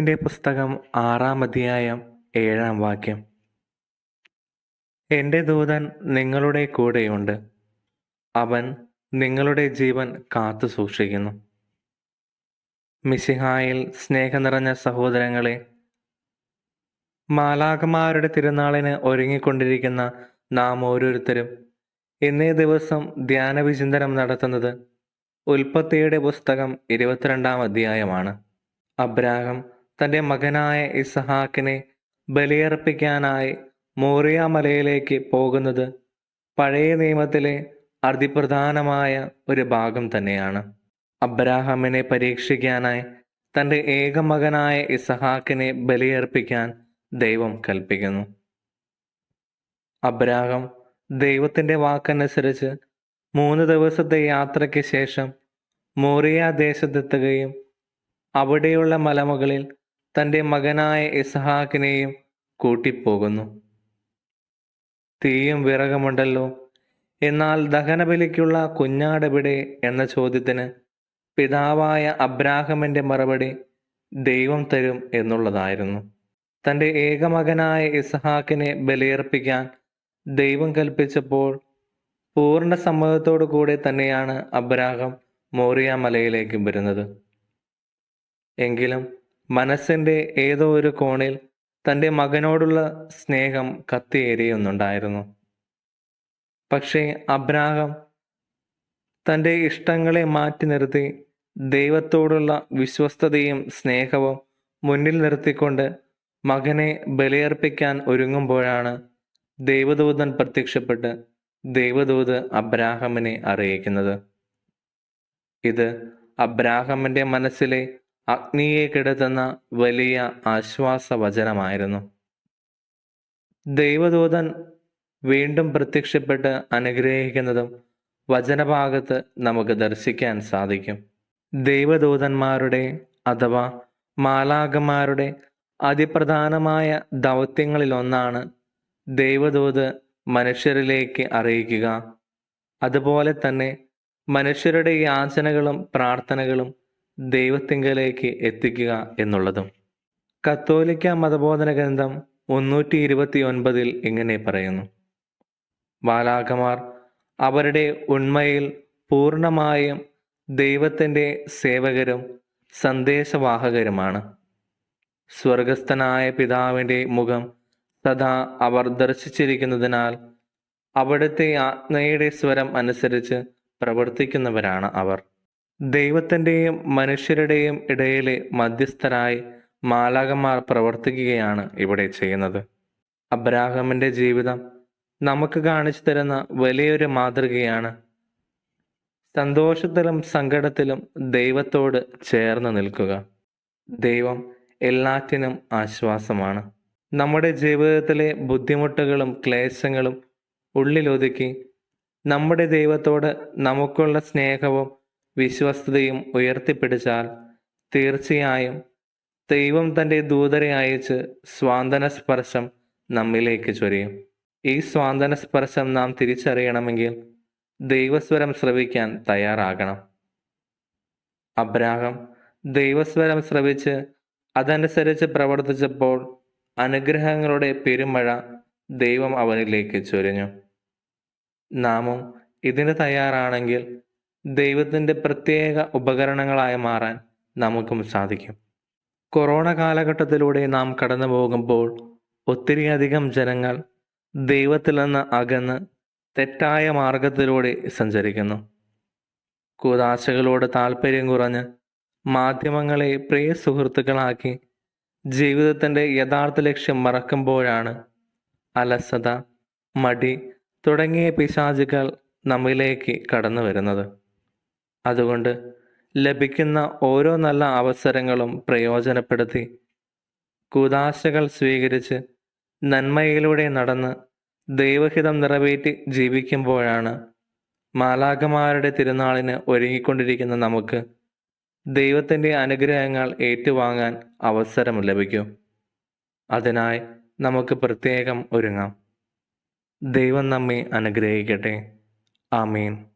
മലാക്കിന്റെ പുസ്തകം ആറാം അധ്യായം ഏഴാം വാക്യം. എന്റെ ദൂതൻ നിങ്ങളുടെ കൂടെയുണ്ട്. അവൻ നിങ്ങളുടെ ജീവൻ കാത്തു സൂക്ഷിക്കുന്നു. മിസിഹായിൽ സ്നേഹം നിറഞ്ഞ സഹോദരങ്ങളെ മാലാകമാരുടെ തിരുനാളിന് ഒരുങ്ങിക്കൊണ്ടിരിക്കുന്ന നാം ഓരോരുത്തരും ഇന്നേ ദിവസം ധ്യാനവിചിന്തനം നടത്തുന്നത് ഉൽപ്പത്തിയുടെ പുസ്തകം ഇരുപത്തിരണ്ടാം അധ്യായമാണ്. അബ്രാഹം തന്റെ മകനായ ഇസഹാക്കിനെ ബലിയർപ്പിക്കാനായി മോറിയ മലയിലേക്ക് പോകുന്നത് പഴയ നിയമത്തിലെ അതിപ്രധാനമായ ഒരു ഭാഗം തന്നെയാണ്. അബ്രാഹാമിനെ പരീക്ഷിക്കാനായി തന്റെ ഏക മകനായ ഇസഹാക്കിനെ ബലിയർപ്പിക്കാൻ ദൈവം കൽപ്പിക്കുന്നു. അബ്രാഹം ദൈവത്തിന്റെ വാക്കനുസരിച്ച് മൂന്ന് ദിവസത്തെ യാത്രയ്ക്ക് ശേഷം മോറിയ ദേശത്തെത്തുകയും അവിടെയുള്ള മലമുകളിൽ തന്റെ മകനായ ഇസഹാക്കിനെയും കൂട്ടിപ്പോകുന്നു. തീയും വിറകമുണ്ടല്ലോ. എന്നാൽ ദഹനബലിക്കുള്ള കുഞ്ഞാടെവിടെ എന്ന ചോദ്യത്തിന് പിതാവായ അബ്രാഹമിന്റെ മറുപടി ദൈവം തരും എന്നുള്ളതായിരുന്നു. തന്റെ ഏകമകനായ ഇസഹാക്കിനെ ബലിയർപ്പിക്കാൻ ദൈവം കൽപ്പിച്ചപ്പോൾ പൂർണ സമ്മതത്തോടു കൂടെ തന്നെയാണ് അബ്രാഹം മോറിയ മലയിലേക്ക് വരുന്നത്. എങ്കിലും മനസ്സിന്റെ ഏതോ ഒരു കോണിൽ തന്റെ മകനോടുള്ള സ്നേഹം കത്തിയേറിയൊന്നുണ്ടായിരുന്നു. പക്ഷേ അബ്രാഹം തന്റെ ഇഷ്ടങ്ങളെ മാറ്റി നിർത്തി ദൈവത്തോടുള്ള വിശ്വസ്തതയും സ്നേഹവും മുന്നിൽ നിർത്തിക്കൊണ്ട് മകനെ ബലിയർപ്പിക്കാൻ ഒരുങ്ങുമ്പോഴാണ് ദൈവദൂതൻ പ്രത്യക്ഷപ്പെട്ട് ദൈവദൂത് അബ്രാഹമിനെ അറിയിക്കുന്നത്. ഇത് അബ്രാഹമിന്റെ മനസ്സിലെ അഗ്നിയെ കിടത്തുന്ന വലിയ ആശ്വാസവചനമായിരുന്നു. ദൈവദൂതൻ വീണ്ടും പ്രത്യക്ഷപ്പെട്ട് അനുഗ്രഹിക്കുന്നതും വചനഭാഗത്ത് നമുക്ക് ദർശിക്കാൻ സാധിക്കും. ദൈവദൂതന്മാരുടെ അഥവാ മാലാകന്മാരുടെ അതിപ്രധാനമായ ദൗത്യങ്ങളിലൊന്നാണ് ദൈവദൂത് മനുഷ്യരിലേക്ക് അറിയിക്കുക. അതുപോലെ തന്നെ മനുഷ്യരുടെ യാചനകളും പ്രാർത്ഥനകളും ദൈവത്തിങ്കലേക്ക് എത്തിക്കുക എന്നുള്ളതും. കത്തോലിക്ക മതബോധന ഗ്രന്ഥം മുന്നൂറ്റി ഇരുപത്തി ഒൻപതിൽ ഇങ്ങനെ പറയുന്നു. ബാലാകമാർ അവരുടെ ഉണ്മയിൽ പൂർണമായും ദൈവത്തിന്റെ സേവകരും സന്ദേശവാഹകരുമാണ്. സ്വർഗസ്ഥനായ പിതാവിന്റെ മുഖം സദാ അവർ ദർശിച്ചിരിക്കുന്നതിനാൽ അവിടുത്തെ ആജ്ഞയുടെ സ്വരം അനുസരിച്ച് പ്രവർത്തിക്കുന്നവരാണ് അവർ. ദൈവത്തിന്റെയും മനുഷ്യരുടെയും ഇടയിലെ മധ്യസ്ഥരായി മാലാകന്മാർ പ്രവർത്തിക്കുകയാണ് ഇവിടെ ചെയ്യുന്നത്. അബ്രാഹമിന്റെ ജീവിതം നമുക്ക് കാണിച്ചു തരുന്ന വലിയൊരു മാതൃകയാണ്. സന്തോഷത്തിലും സങ്കടത്തിലും ദൈവത്തോട് ചേർന്ന് നിൽക്കുക. ദൈവം എല്ലാറ്റിനും ആശ്വാസമാണ്. നമ്മുടെ ജീവിതത്തിലെ ബുദ്ധിമുട്ടുകളും ക്ലേശങ്ങളും ഉള്ളിലൊതുക്കി നമ്മുടെ ദൈവത്തോട് നമുക്കുള്ള സ്നേഹവും വിശ്വസ്തയും ഉയർത്തിപ്പിടിച്ചാൽ തീർച്ചയായും ദൈവം തന്റെ ദൂതരെ അയച്ച് സ്വാന്തന സ്പർശം നമ്മിലേക്ക് ചൊരിയും. ഈ സ്വാന്തന സ്പർശം നാം തിരിച്ചറിയണമെങ്കിൽ ദൈവസ്വരം ശ്രവിക്കാൻ തയ്യാറാകണം. അബ്രാഹം ദൈവസ്വരം ശ്രവിച്ച് അതനുസരിച്ച് പ്രവർത്തിച്ചപ്പോൾ അനുഗ്രഹങ്ങളുടെ പെരുമഴ ദൈവം അവനിലേക്ക് ചൊരിഞ്ഞു. നാമും ഇതിന് തയ്യാറാണെങ്കിൽ ദൈവത്തിന്റെ പ്രത്യേക ഉപകരണങ്ങളായി മാറാൻ നമുക്കും സാധിക്കും. കൊറോണ കാലഘട്ടത്തിലൂടെ നാം കടന്നു പോകുമ്പോൾ ഒത്തിരിയധികം ജനങ്ങൾ ദൈവത്തിൽ നിന്ന് അകന്ന് തെറ്റായ മാർഗത്തിലൂടെ സഞ്ചരിക്കുന്നു. കൂതാശകളോട് താല്പര്യം കുറഞ്ഞ് മാധ്യമങ്ങളെ പ്രിയ സുഹൃത്തുക്കളാക്കി ജീവിതത്തിന്റെ യഥാർത്ഥ ലക്ഷ്യം മറക്കുമ്പോഴാണ് അലസത മടി തുടങ്ങിയ പിശാചുകൾ നമ്മിലേക്ക് കടന്നു വരുന്നത്. അതുകൊണ്ട് ലഭിക്കുന്ന ഓരോ നല്ല അവസരങ്ങളും പ്രയോജനപ്പെടുത്തി. കുദാശകൾ സ്വീകരിച്ച് നന്മയിലൂടെ നടന്ന് ദൈവഹിതം നിറവേറ്റി ജീവിക്കുമ്പോഴാണ് മാലാഖമാരുടെ തിരുനാളിന് ഒരുങ്ങിക്കൊണ്ടിരിക്കുന്ന നമുക്ക് ദൈവത്തിന്റെ അനുഗ്രഹങ്ങൾ ഏറ്റുവാങ്ങാൻ അവസരം ലഭിക്കും. അതിനായി നമുക്ക് പ്രത്യേകം ഒരുങ്ങാം. ദൈവം നമ്മെ അനുഗ്രഹിക്കട്ടെ. ആമീൻ.